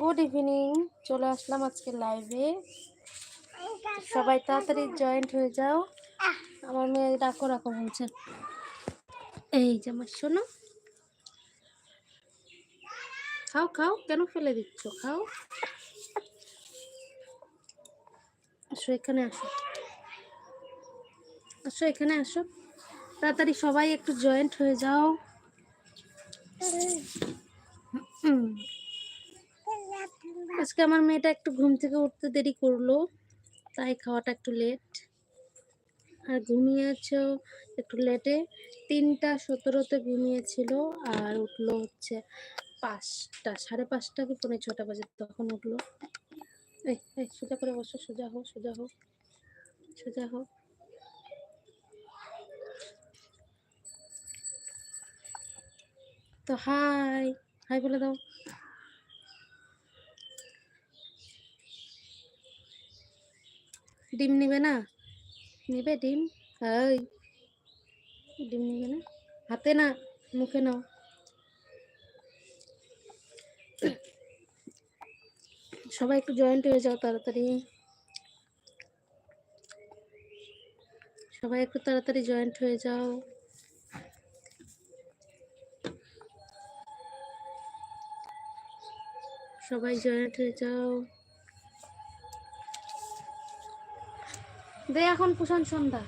Good evening চলে আসলাম আজকে লাইভে সবাই তাড়াতাড়ি জয়েন্ট হয়ে যাও। আমার মেয়ে রাখো রাখো, বলছে। এই যে আমার শোনো খাও খাও, কেন ফেলে দিচ্ছ? খাও। আসো, এখানে আসো। আসো, এখানে আসো। তাড়াতাড়ি সবাই একটু জয়েন্ট হয়ে যাও। হুম আজকে আমার মেয়েটা একটু ঘুম থেকে উঠতে দেরি করল, তাই খাওয়াটা একটু লেট আর ঘুমিয়েছে একটু লেটে তিনটা সতেরোতে ঘুমিয়েছিল আর উঠল হচ্ছে পাঁচটা, সাড়ে পাঁচটা কি পৌনে ছটা বাজে তখন উঠল। এই এই, সোজা করে বসো, সোজা হোক সোজা হোক সোজা হোক তো হাই হাই বলে দাও। ডিম নিবে না? নিবে ডিম? ওই ডিম নিবে না? হাতে না, মুখে নাও। সবাই একটু জয়েন্ট হয়ে যাও তাড়াতাড়ি। সবাই একটু তাড়াতাড়ি জয়েন্ট হয়ে যাও। সবাই জয়েন্ট হয়ে যাও। দে এখন কুষণ সন্ধ্যা।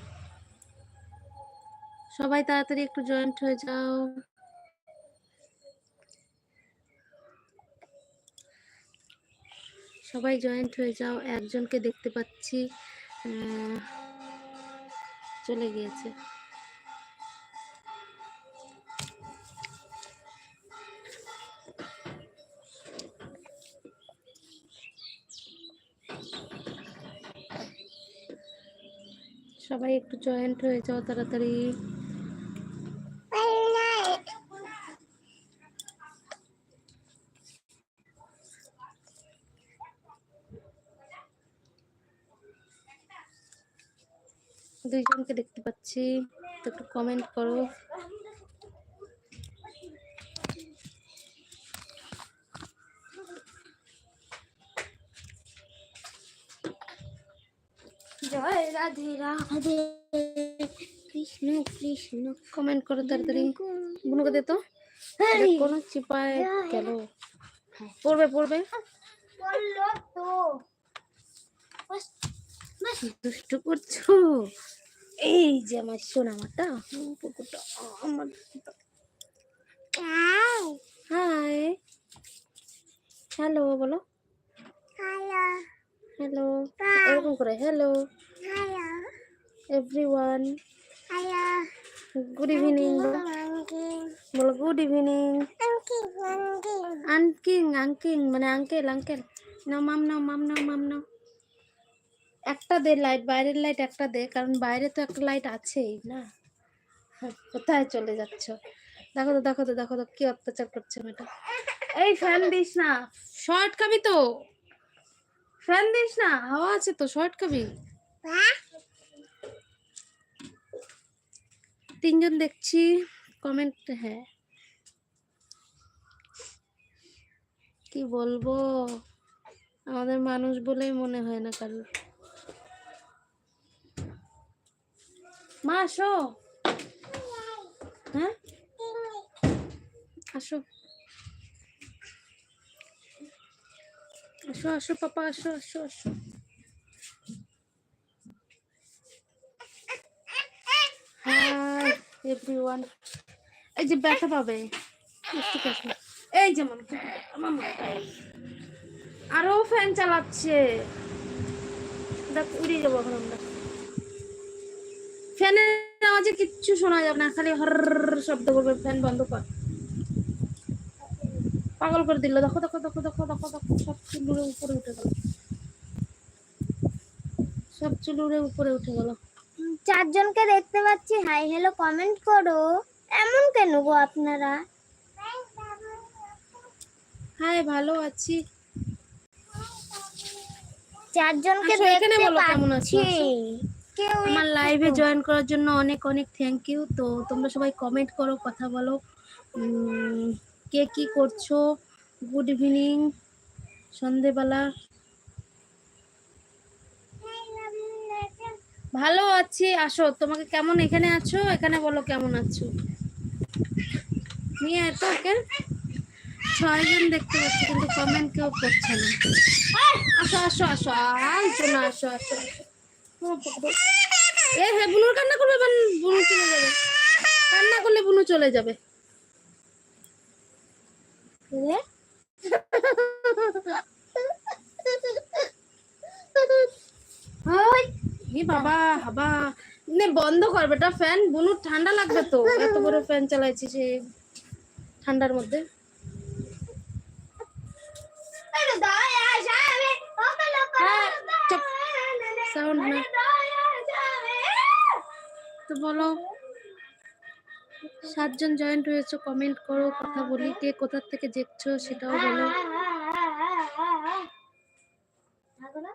সবাই তাড়াতাড়ি একটু জয়েন্ট হয়ে যাও। সবাই জয়েন্ট হয়ে যাও, একজনকে দেখতে পাচ্ছি চলে গিয়েছে। সবাই একটু জয়েন্ট হয়ে যাও তাড়াতাড়ি। দুইজনকে দেখতে পাচ্ছি তো একটু কমেন্ট করো। রাধে রাধে কৃষ্ণ কৃষ্ণ। কমেন্ট করো তাড়াতাড়ি। বুনুকে দে তো। কোনো চিপায় গেল? পড়বে পড়বে। দুষ্টু করছ? এই যে আমার সোনামাটা পুকুরটা আমার হাই! হ্যালো বলো। হ্যালো এরকম করে হ্যালো এভরিওয়ান গুড ইভিনিং বলো গুড ইভিনিং আঙ্কিং আঙ্কিং মানে আঙ্কেল আঙ্কেল নাও মাম নাও মাম নাও মাম নাও একটা দে লাইট বাইরের লাইট একটা দে কারণ বাইরে তো একটা লাইট আছেই না? কোথায় চলে যাচ্ছ? দেখো তো দেখো তো দেখো তো কি অত্যাচার করছে মেয়েটা। এই ফ্যান দিস না। শর্ট খাবি তো। ফ্যান দিস না। হাওয়া আছে তো শর্ট খাবি তিনজন দেখছি কমেন্ট হ্যাঁ। কি বলব? আমাদের মানুষ বলেই মনে হয় না কারোর। মা, আসো। হ্যাঁ? আসো। আসো আসো, পাপা, আসো আসো আসো হাই এভরিওয়ান এই যে ব্যথা পাবে। এই যেমন আরও ফ্যান চালাচ্ছে। দেখ যাব এখন আমরা। ফ্যানের আওয়াজে কিচ্ছু শোনা যাবে না, খালি হর শব্দ করবে ফ্যান বন্ধ কর। পাগল করে দিল। দেখো দেখো দেখো দেখো দেখো দেখো, সব চুল উড়ে উপরে উঠে গেল। সব চুল উড়ে উপরে উঠে গেল। চারজনকে দেখতে পাচ্ছি। হাই হ্যালো কমেন্ট করো। এমন কেন গো আপনারা? হাই ভালো আছি। চারজনকে দেখতে পাচ্ছি। কেউ আমার লাইভে জয়েন করার জন্য অনেক অনেক থ্যাংক ইউ তো তোমরা সবাই কমেন্ট করো কথা বলো। কে কি করছ? গুড ইভিনিং সন্ধেবেলা। ভালো আছি। আসো, তোমাকে কেমন এখানে আছো? এখানে বলো কেমন আছো? নিয়ে এত ওকে ছয়জন দেখতে পাচ্ছি, কিন্তু কমেন্ট কেউ করছে না। আসো আসো আসো আসো না আসো। আসো। এ হ্যাঁ বুনুর কান্না করবে, বুনু চলে যাবে। কান্না করলে বুনু চলে যাবে। রে? ওই, বাবা হাবা। নে বন্ধ কর বেটা ফ্যান বুনু ঠান্ডা লাগবে তো। এত বড় ফ্যান চালাইছি সে ঠান্ডার মধ্যে। লোক হ্যাঁ। সাউন্ড না। তো বলো সাতজন জয়েন্ট হয়েছে কমেন্ট করো কথা বলি কে কোথার থেকে দেখছ সেটাও বলো থাকো না?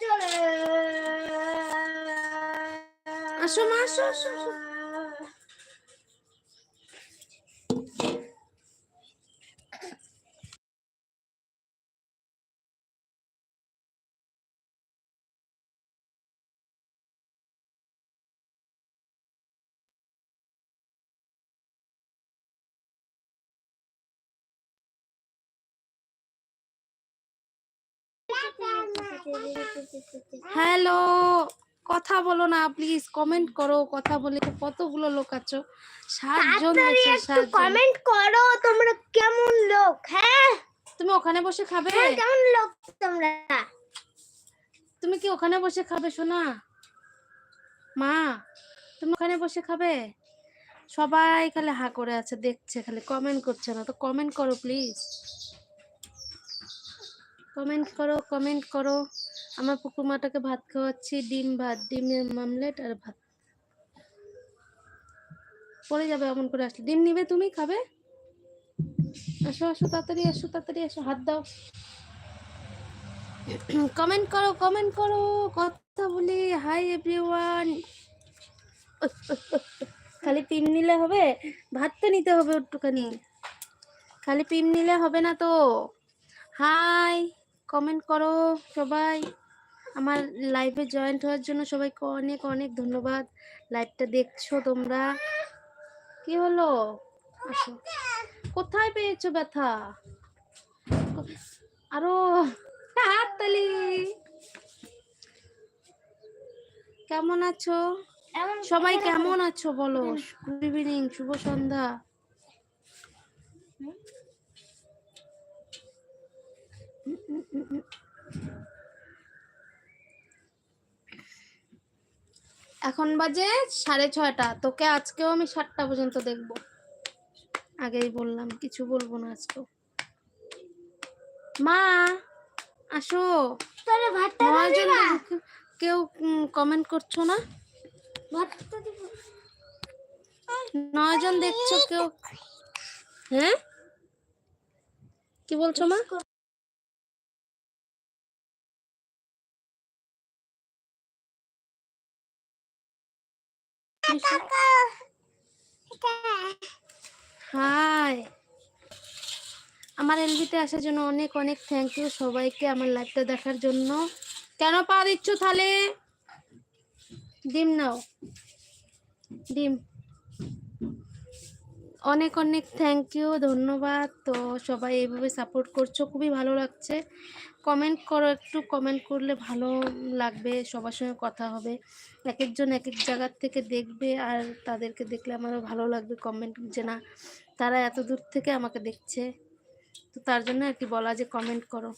চলে। আসো মা আসো আসো হ্যালো কথা বলো না প্লিজ কমেন্ট করো কথা বলে কতগুলো লোক আছো? সাতজন কমেন্ট করো তোমরা কেমন লোক হ্যাঁ? তুমি ওখানে বসে খাবে? কেমন লোক তোমরা? তুমি কি ওখানে বসে খাবে সোনা? মা তুমি ওখানে বসে খাবে? সবাই খালি হা করে আছে দেখছে খালি কমেন্ট করছে না তো কমেন্ট করো প্লিজ কমেন্ট করো কমেন্ট করো। আমার পুকুমাটাকে ভাত খাওয়াচ্ছি, ডিম ভাত, ডিমের মামলেট আর ভাত। পড়ে যাবে এমন করে আসলে। ডিম নিবে, তুমি খাবে? আসো আসো, তাড়াতাড়ি আসো তাড়াতাড়ি আসো, হাত দাও। কমেন্ট করো কমেন্ট করো, কথা বলি। হাই এভরিওয়ান খালি পিম নিলে হবে? ভাত তো নিতে হবে একটুখানি। খালি পিম নিলে হবে না তো? হাই কমেন্ট করো সবাই। আমার লাইভে জয়েন্ট হওয়ার জন্য সবাইকে অনেক অনেক ধন্যবাদ। লাইভটা দেখছ তোমরা? কি হলো? আসো। কোথায় পেয়েছ ব্যথা? আরও হাততালি কেমন আছো? সবাই কেমন আছো বলো? গুড ইভিনিং শুভ সন্ধ্যা। এখন বাজে সাড়ে ছয়টা। তোকে আজকেও আমি সাতটা পর্যন্ত দেখব। আগেই বললাম কিছু বলব না আজকেও মা আসো। কেউ কমেন্ট করছ না? নয়জন দেখছ কেউ? হ্যাঁ? কি বলছো মা? হাই। আমার এলবিতে আসার জন্য অনেক অনেক থ্যাংক ইউ সবাইকে আমার লাইভটা দেখার জন্য। কেন পা দিচ্ছ তাহলে ডিম নাও। ডিম। অনেক অনেক থ্যাংক ইউ ধন্যবাদ। তো সবাই এইভাবে সাপোর্ট করছ, খুবই ভালো লাগছে। কমেন্ট করো, একটু কমেন্ট করলে ভালো লাগবে, সবার সঙ্গে কথা হবে। এক একজন এক এক জায়গার থেকে দেখবে আর তাদেরকে দেখলে আমারও ভালো লাগবে কমেন্ট যে না, তারা এত দূর থেকে আমাকে দেখছে। তো তার জন্য আর কি বলা যে কমেন্ট করো।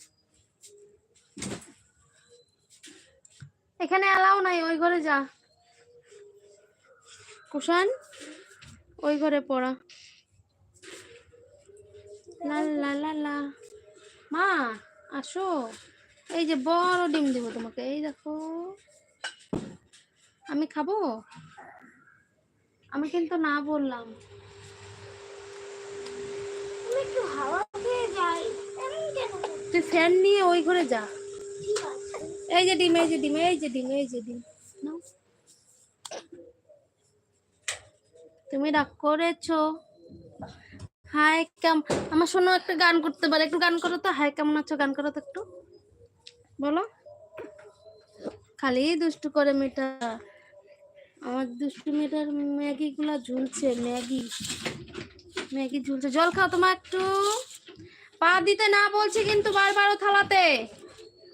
এখানে অ্যালাউ নাই, ওই ঘরে যা। কুষাণ? ওই ঘরে পড়া। লা লা লা লা। মা আসো। এই যে বড় ডিম দিব তোমাকে। এই দেখো। আমি খাব? আমি কিন্তু না বললাম। একটু হাওয়া খেয়ে যাই। তুই ফ্যান নিয়ে ওই ঘরে যা। এই যে ডিম এই যে ডিম এই যে ডিম এই যে ডিম। নাও। তুমি রাগ করেছ? হাই কেম, আমার শোনো, একটা গান করতে পারে। একটু গান করো তো। হাই কেমন আছো? গান করো তো একটু। বলো। খালি দুষ্টু করে মেয়েটা। আমার দুষ্টু মেয়েটার ম্যাগি গুলা ঝুলছে, ম্যাগি। ম্যাগি ঝুলছে। জল খাও তোমার একটু। পা দিতে না বলছি কিন্তু বারবার থালাতে।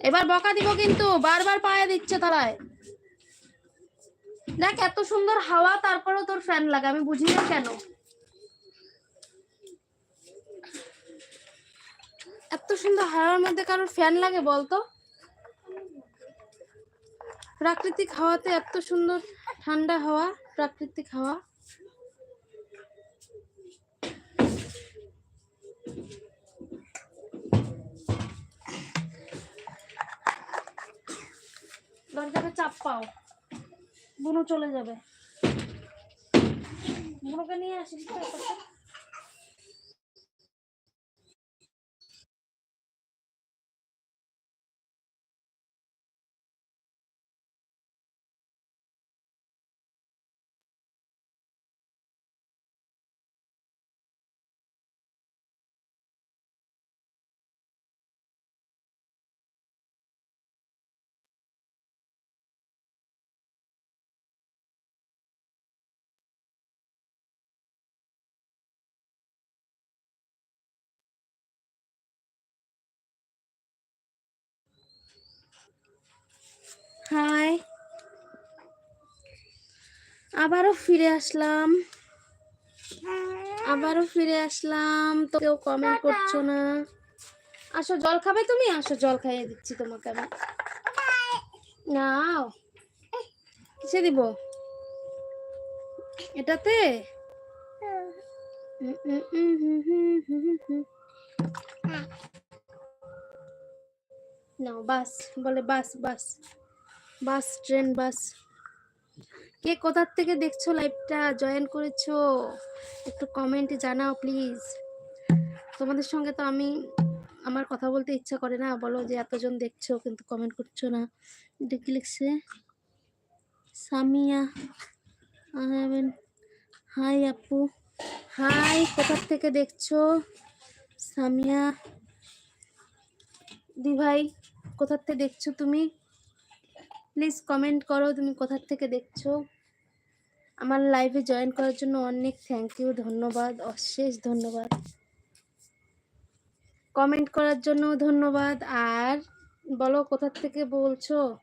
এবার বকা দিব কিন্তু। বারবার পায়ে দিচ্ছে থালায়। দেখ, এত সুন্দর হাওয়া, তারপরেও তোর ফ্যান লাগে, আমি বুঝি না কেন? এত সুন্দর হাওয়ার মধ্যে কারোর ফ্যান লাগে বলতো? প্রাকৃতিক হাওয়াতে এত সুন্দর ঠান্ডা হাওয়া, প্রাকৃতিক হাওয়া। দরজাটা চাপ পাও। বুনু চলে যাবে। বুনোকে নিয়ে আসিস তো আবারও ফিরে আসলাম। আবারও ফিরে আসলাম। তো কেউ কমেন্ট করছ না। আসো জল খাবে তুমি? আসো জল খাইয়ে দিচ্ছি তোমাকে আমি। নাও। কিসে দিব? এটাতে। নাও, বাস। বলে বাস বাস। বাস, ট্রেন, বাস। কে কোথার থেকে দেখছ লাইভটা জয়েন করেছ? একটু কমেন্টে জানাও প্লিজ তোমাদের সঙ্গে তো আমি, আমার কথা বলতে ইচ্ছা করে না। বলো যে এতজন দেখছ, কিন্তু কমেন্ট করছ না। এটা কি লিখছে? সামিয়া হাই আপু। হাই কোথার থেকে দেখছ? সামিয়া। দি ভাই কোথার থেকে দেখছ তুমি? প্লিজ কমেন্ট করো, তুমি কোথার থেকে দেখছ? আমার লাইভে জয়েন করার জন্য অনেক থ্যাংক ইউ ধন্যবাদ, অশেষ ধন্যবাদ। কমেন্ট করার জন্য ধন্যবাদ, আর বলো কোথার থেকে বলছো?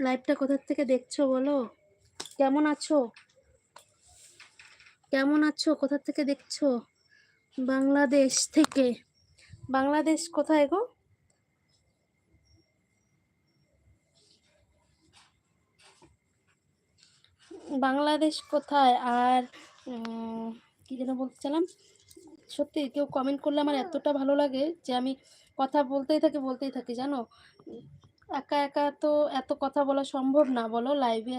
লাইভটা কোথার থেকে দেখছ বলো? কেমন আছো? কেমন আছো? কোথা থেকে দেখছ? বাংলাদেশ থেকে। বাংলাদেশ কোথায় গো? বাংলাদেশ কোথায়? আর কি যেন বলছিলাম সত্যি কেউ কমেন্ট করলে আমার এতটা ভালো লাগে যে আমি কথা বলতেই থাকি বলতেই থাকি জানো? একা একা তো এত কথা বলা সম্ভব না বলো? লাইভে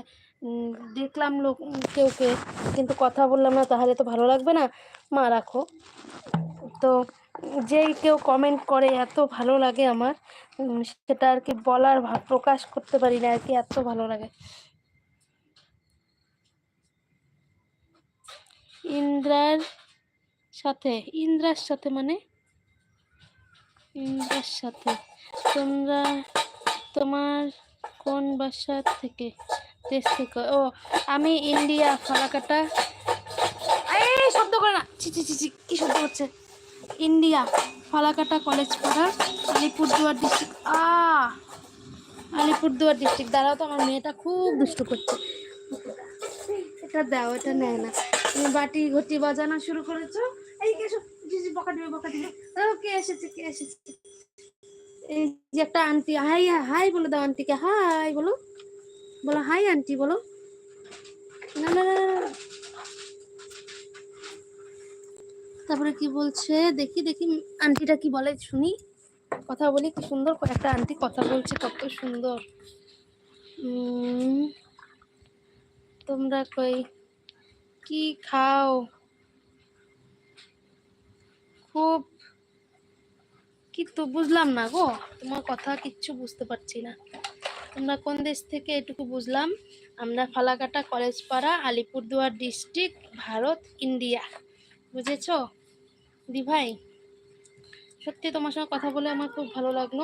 দেখলাম লোক উম, কেউ কে কিন্তু কথা বললাম না তাহলে তো ভালো লাগবে না? মা রাখো। তো যেই কেউ কমেন্ট করে এত ভালো লাগে আমার। সেটা আর কি বলার প্রকাশ করতে পারি না আর কি এত ভালো লাগে। ইন্দ্রার সাথে ইন্দ্রার সাথে মানে? ইন্দ্রার সাথে। তোমরা তোমার কোন বাসা থেকে? দেশ থেকে। ও, আমি ইন্ডিয়া, ফালাকাটা। শব্দ করে না। ছি ছি ছি কি শব্দ হচ্ছে? ইন্ডিয়া, ফালাকাটা কলেজ পাড়া, আলিপুরদুয়ার ডিস্ট্রিক্ট আ, আলিপুরদুয়ার ডিস্ট্রিক্ট দ্বারাও তো, আমার মেয়েটা খুব দুষ্টু করছে। এটা দাও, এটা নেয় না। বাটি ঘটি বাজানো শুরু করেছ? এই কে এসো জি জি বকা দিবে বকা দিবে। কে এসেছে কে এসেছে? এই যে একটা আন্টি হাই হাই বলে দাও আন্টিকে হাই বলো। বলো হাই আন্টি বলো। না, না। তারপরে কি বলছে? দেখি দেখি আন্টিটা কি বলে শুনি। কথা বলি কি সুন্দর একটা আন্টি কথা বলছে কত সুন্দর। তোমরা কই? কি খাও? খুব কি তো বুঝলাম না গো, তোমার কথা কিচ্ছু বুঝতে পারছি না। তোমরা কোন দেশ থেকে এটুকু বুঝলাম? আমরা ফালাকাটা কলেজ পাড়া আলিপুরদুয়ার ডিস্ট্রিক্ট, ভারত, ইন্ডিয়া। বুঝেছ? দি ভাই, সত্যি তোমার সঙ্গে কথা বলে আমার খুব ভালো লাগল।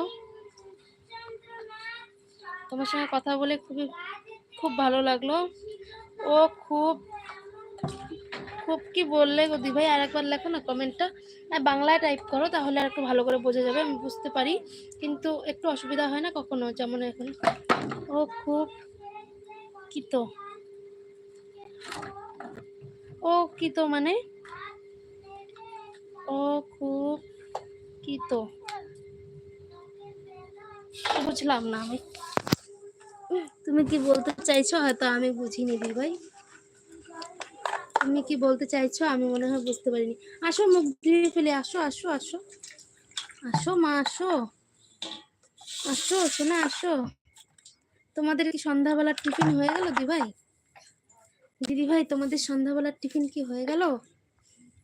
তোমার সঙ্গে কথা বলে খুবই, খুব ভালো লাগল। ও খুব খুব কি বললে গো দি ভাই আর একবার লেখো না কমেন্টটা। আর বাংলায় টাইপ করো, তাহলে আর একটু ভালো করে বোঝা যাবে, আমি বুঝতে পারি। কিন্তু একটু অসুবিধা হয় না কখনো, যেমন এখন? ও খুব কি তো ও কি তো মানে? ও খুব কি তো বুঝলাম না আমি। তুমি কি বলতে চাইছো? হয়তো আমি বুঝিনি দি ভাই তুমি কি বলতে চাইছো? আমি মনে হয় বুঝতে পারিনি। আসো, মুখ ধুয়ে ফেলে আসো আসো আসো। আসো মা, আসো। আসো শোনা আসো। তোমাদের কি সন্ধ্যাবেলার টিফিন হয়ে গেল দি ভাই দিদি ভাই তোমাদের সন্ধ্যাবেলার টিফিন কি হয়ে গেল?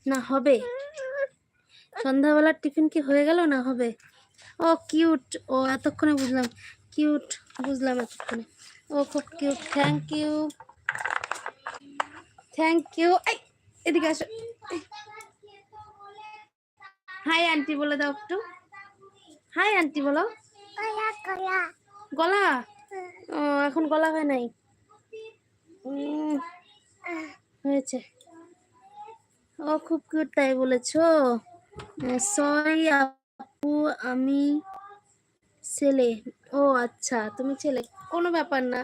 না, হবে। সন্ধ্যাবেলার টিফিন কি হয়ে গেল? না, হবে। ও, কিউট। ও, এতক্ষণে বুঝলাম। কিউট, বুঝলাম এতক্ষণে। ও, খুব cute. Thank you. Thank you এদিকে আসো। হাই আন্টি বলে দাও একটু। হাই আন্টি বলো। গলা? ও, এখন গলা হয় নাই। হয়েছে। ও, খুব কিউট তাই বলেছ। সরি আপু, আমি ছেলে। ও আচ্ছা তুমি ছেলে। কোনো ব্যাপার না,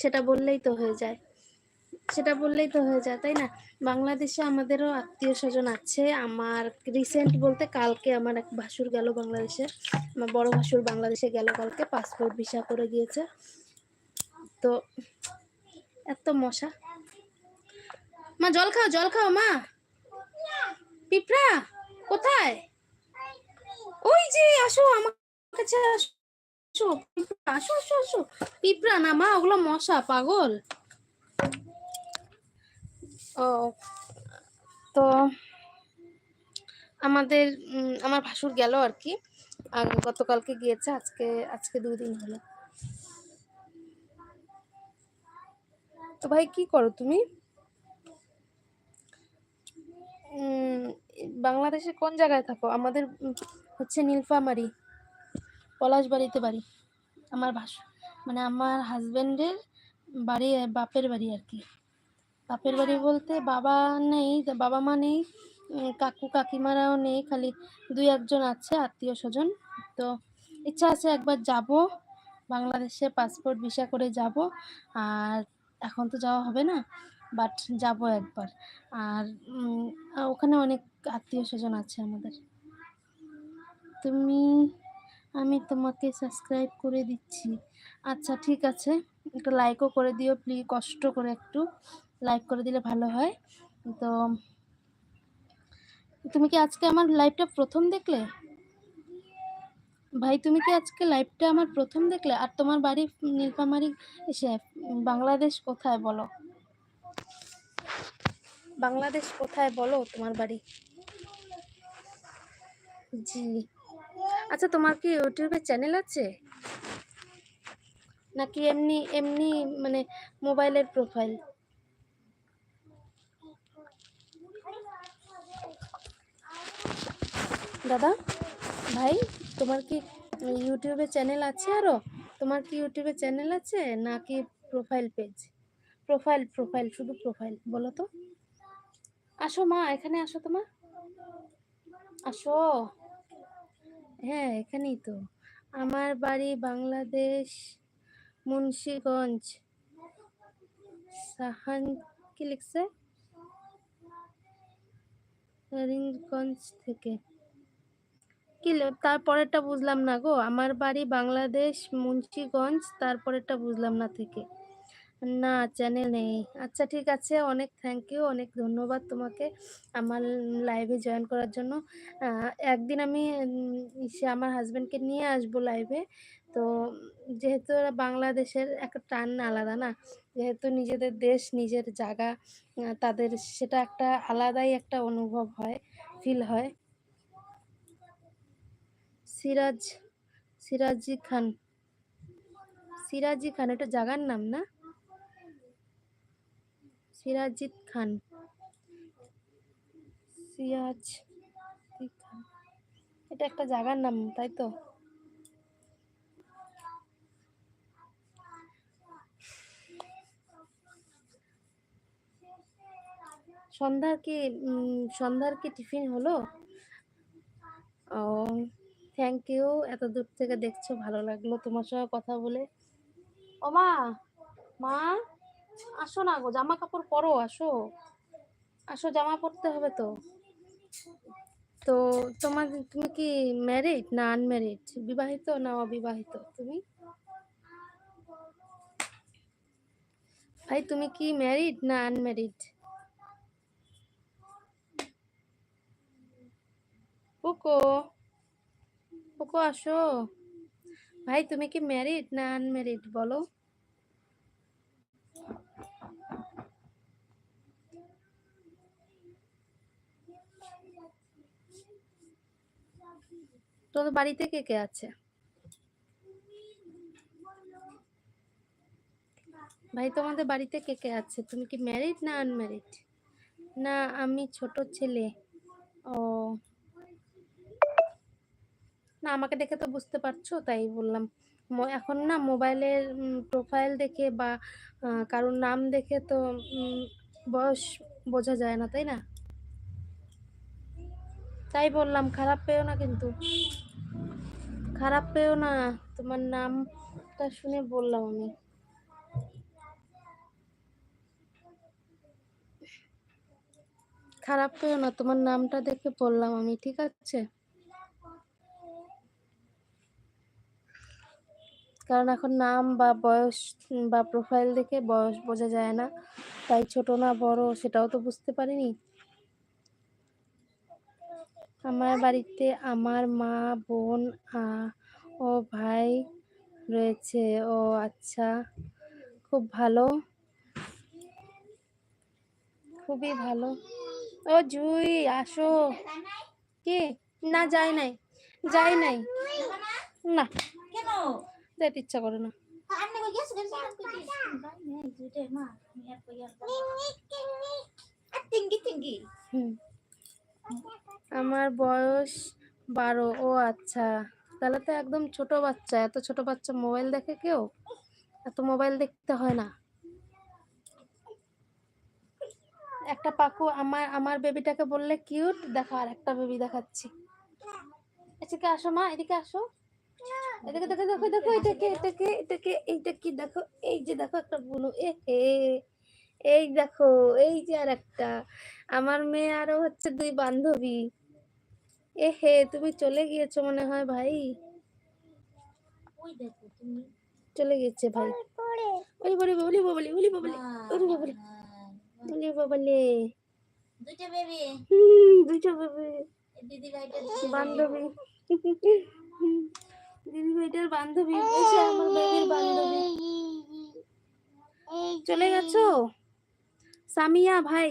সেটা বললেই তো হয়ে যায়। সেটা বললেই তো হয়ে যায়, তাই না? বাংলাদেশে আমাদেরও আত্মীয় স্বজন আছে। আমার রিসেন্ট বলতে কালকে আমার এক ভাসুর গেল বাংলাদেশে। আমার বড় ভাসুর বাংলাদেশে গেল কালকে পাসপোর্ট ভিসা করে গিয়েছে। তো এত মশা। মা, জল খাও জল খাও, মা। পিঁপড়া, কোথায়? ওই যে, আসো, আমার কাছে আসো। আসো আসো আসো। পিঁপড়া না, মা, ওগুলো মশা, পাগল। ও। তো আমাদের আমার ভাসুর গেল আর কি, আর গতকালকে গিয়েছে, আজকে আজকে দুই দিন হলো। তো ভাই, কি করো তুমি? বাংলাদেশে কোন জায়গায় থাকো? আমাদের হচ্ছে নীলফামারি, পলাশবাড়িতে বাড়ি। আমার ভাস মানে আমার হাজবেন্ডের বাড়ি, বাপের বাড়ি আর কি। বাপের বাড়ি বলতে বাবা নেই বাবা মা নেই কাকু কাকিমারাও নেই খালি দুই একজন আছে আত্মীয় স্বজন। তো ইচ্ছা আছে একবার যাব বাংলাদেশে পাসপোর্ট ভিসা করে যাব। আর এখন তো যাওয়া হবে না বাট যাব একবার। আর আর ওখানে অনেক আত্মীয় স্বজন আছে আমাদের। তুমি আমি তোমাকে সাবস্ক্রাইব করে দিচ্ছি। আচ্ছা ঠিক আছে একটু লাইকও করে দিও প্লিজ কষ্ট করে একটু। লাইক করে দিলে ভালো হয়। তো তুমি কি আজকে আমার লাইভটা প্রথম দেখলে? ভাই তুমি কি আজকে লাইভটা আমার প্রথম দেখলে? আর তোমার বাড়ি নীলফামারি এসে বাংলাদেশ কোথায় বলো? বাংলাদেশ কোথায় বলো তোমার বাড়ি? জি। আচ্ছা তোমার কি ইউটিউবে চ্যানেল আছে? নাকি এমনি এমনি মানে মোবাইলের প্রোফাইল দাদা, ভাই, তোমার কি ইউটিউবে চ্যানেল আছে আরও? তোমার কি ইউটিউবে চ্যানেল আছে নাকি প্রোফাইল পেজ প্রোফাইল প্রোফাইল শুধু প্রোফাইল বলো তো। আসো মা, এখানে আসো তোমার আসো। হ্যাঁ এখানেই তো। আমার বাড়ি বাংলাদেশ, মুন্সিগঞ্জ। সাহান, কি লিখছে? থেকে। কি তারপরেরটা বুঝলাম না গো। আমার বাড়ি বাংলাদেশ, মুন্সিগঞ্জ, তারপরেরটা বুঝলাম না থেকে। না চ্যানেল নেই। আচ্ছা ঠিক আছে, অনেক থ্যাংক ইউ অনেক ধন্যবাদ তোমাকে আমার লাইভে জয়েন করার জন্য। একদিন আমি সে আমার হাজব্যান্ডকে নিয়ে আসব লাইভে তো যেহেতু ওরা বাংলাদেশের একটা টান আলাদা না, যেহেতু নিজেদের দেশ, নিজের জায়গা তাদের সেটা একটা আলাদাই একটা অনুভব হয় ফিল হয়। সিরাজ, সিরাজি খান। সিরাজি খান, এটা জাগার নাম না? সিরাজিত খান। সিয়াজ এটা একটা জাগার নাম, তাই তো? সন্ধ্যার কি সন্ধ্যার কি টিফিন হলো? ও থ্যাংক ইউ এত দূর থেকে দেখছ, ভালো লাগল তোমার সঙ্গে কথা বলে। ও মা মা, আসো না গো, জামা কাপড় পরো, আসো। আসো, জামা পরতে হবে তো। তো তোমার, তুমি কি ম্যারিড না আনম্যারিড বিবাহিত না অবিবাহিত? তুমি? ভাই, তুমি কি ম্যারিড না আনম্যারিড পোকো পোকো আসো। ভাই, তুমি কি ম্যারিড না আনম্যারিড বলো। তোর বাড়িতে কে কে আছে? ভাই, তোমাদের বাড়িতে কে কে আছে? তুমি কি ম্যারিড না আনম্যারিড না, আমি ছোট ছেলে। ও না, আমাকে দেখে তো বুঝতে পারছ, তাই বললাম। এখন না মোবাইলের প্রোফাইল দেখে বা কারোর নাম দেখে তো বয়স বোঝা যায় না, তাই না? তাই বললাম, খারাপ পেও না কিন্তু। খারাপ পেও না, তোমার নামটা শুনে বললাম আমি। খারাপ পেও না, তোমার নামটা দেখে বললাম আমি, ঠিক আছে? কারণ এখন নাম বা বয়স বা প্রোফাইল দেখে বয়স বোঝা যায় না। তাই ছোট না বড় সেটাও তো বুঝতে পারিনি। আমার বাড়িতে আমার মা, বোন ও ভাই রয়েছে। ও আচ্ছা খুব ভালো। খুবই ভালো। ও জুই, আসো। কে? না, যাই নাই। যাই নাই। না। কেন যাইতে ইচ্ছা করে না। আমার বয়স বারো। ও আচ্ছা। তাহলে তো একদম ছোট বাচ্চা। এত ছোট বাচ্চা মোবাইল দেখে কেউ? এত মোবাইল দেখতে হয় না। একটা পাকু আমার আমার বেবিটাকে বললে কিউট দেখো আর একটা বেবি দেখাচ্ছি। এদিকে আসো মা, এদিকে আসো। এদিকে দেখো দেখো দেখো এটাকে এটাকে এটাকে এইটা কি দেখো এই যে দেখো একটা বুনু এ হে এই দেখো এই যে আর একটা। আমার মেয়ে আরও হচ্ছে দুই বান্ধবী। এ হে তুমি চলে গিয়েছো মনে হয় ভাই? দেখো চলে গিয়েছে ভাই। ওলি বলি বলি বলি বলি বলি ওলি বলি বলি বলি। দুইটা বেবি। হুম দুইটা বেবি। দিদি বান্ধবী। দিদি ভাইটার বান্ধবী যে আমার বেবির বান্ধবী। চলে গেছো? সামিয়া ভাই।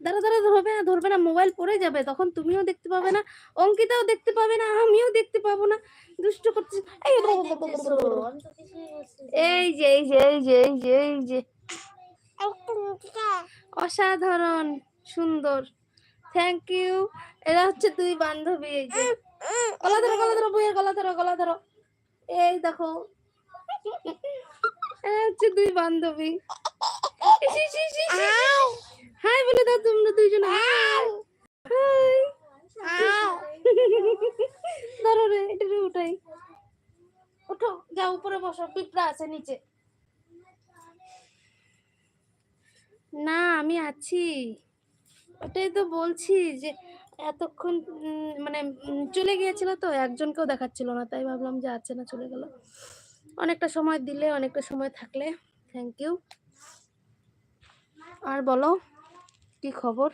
দাঁড়া দাঁড়া ধরবে না ধরবে না মোবাইল পড়ে যাবে তখন তুমিও দেখতে পাবে না অঙ্কিতাও দেখতে পাবে না আমিও দেখতে পাবো না দুষ্ট করছিস এই বাবা, বাবা, বাবা, বাবা, বাবা। আমি তো কিছুই বুঝছি এই যে এই যে এই যে এই যে এই যে। অসাধারণ সুন্দর। থ্যাংক ইউ এরা হচ্ছে দুই বান্ধবী এই যে। গলা ধরো গলা ধরো বইয়ের গলা ধরো গলা ধরো। এই দেখো। হচ্ছে দুই বান্ধবী। হাই বলে দাও তোমরা দুইজন। হাই। ধরো রে এটা রে উঠাই। উঠো যাও উপরে বসো পিঁপড়া আছে নিচে। না আমি আছি। ওটাই তো বলছি যে এতক্ষণ মানে চলে গিয়েছিল তো, একজনকেও দেখাচ্ছিল না, তাই ভাবলাম যে আছে না, চলে গেল। অনেকটা সময় দিলে, অনেকটা সময় থাকলে থ্যাংক ইউ আর বলো, কি খবর?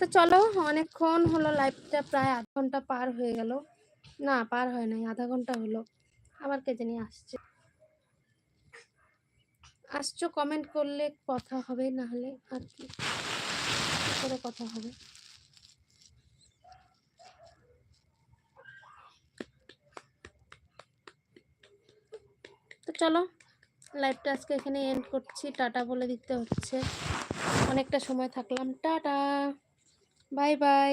তো চলো, অনেকক্ষণ হলো লাইভটা প্রায় আধ ঘণ্টা পার হয়ে গেল। না, পার হয় নাই, আধা ঘণ্টা হলো। আবার কে জানি আসছে। আসছো কমেন্ট করলে কথা হবে, না হলে আর কি। করে কথা হবে? তো চলো লাইভটা আজকে এখানে এন্ড করছি। টাটা বলে দিতে হচ্ছে। অনেকটা সময় থাকলাম। টাটা। Bye bye.